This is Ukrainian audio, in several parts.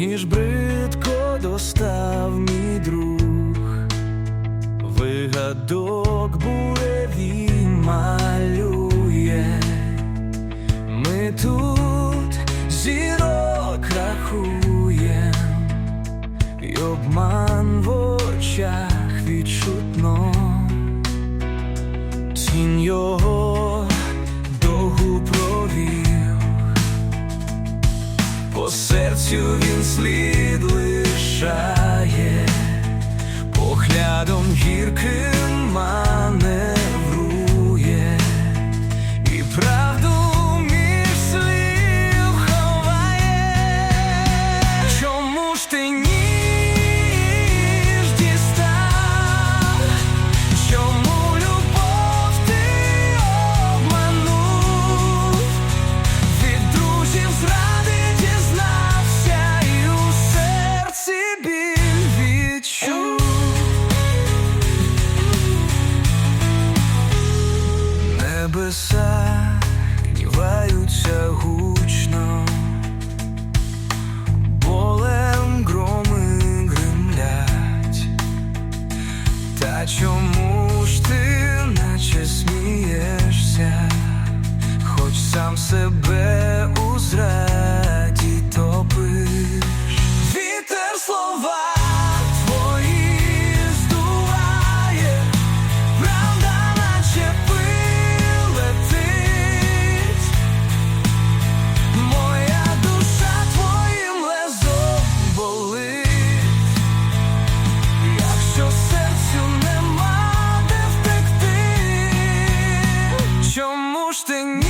ніж бридко достав мій друг, вигадок буреві малює, ми тут зірок рахує, І обман в очах відчутно, тінь його. серцю він слід Чому ж ти наче смієшся, хоч сам себе чому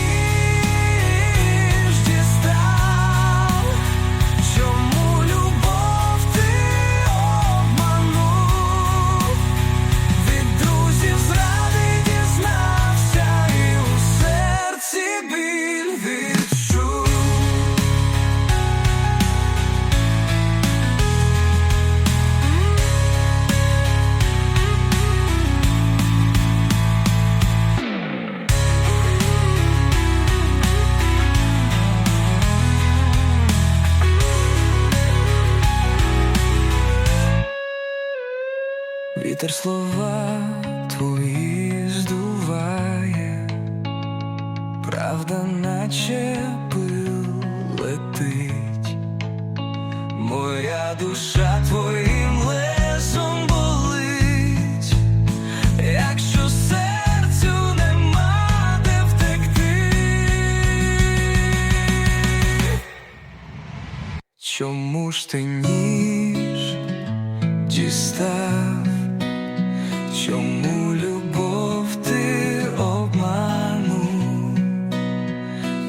Вітер слова твої здуває, правда, наче пил летить, моя душа твоїм лесом болить, якщо серцю нема де втекти. Чому ж ти ніж дістав? Чому любов ти обманув?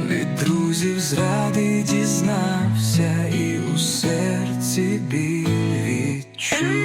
Від друзів зради дізнався і у серці біль відчув.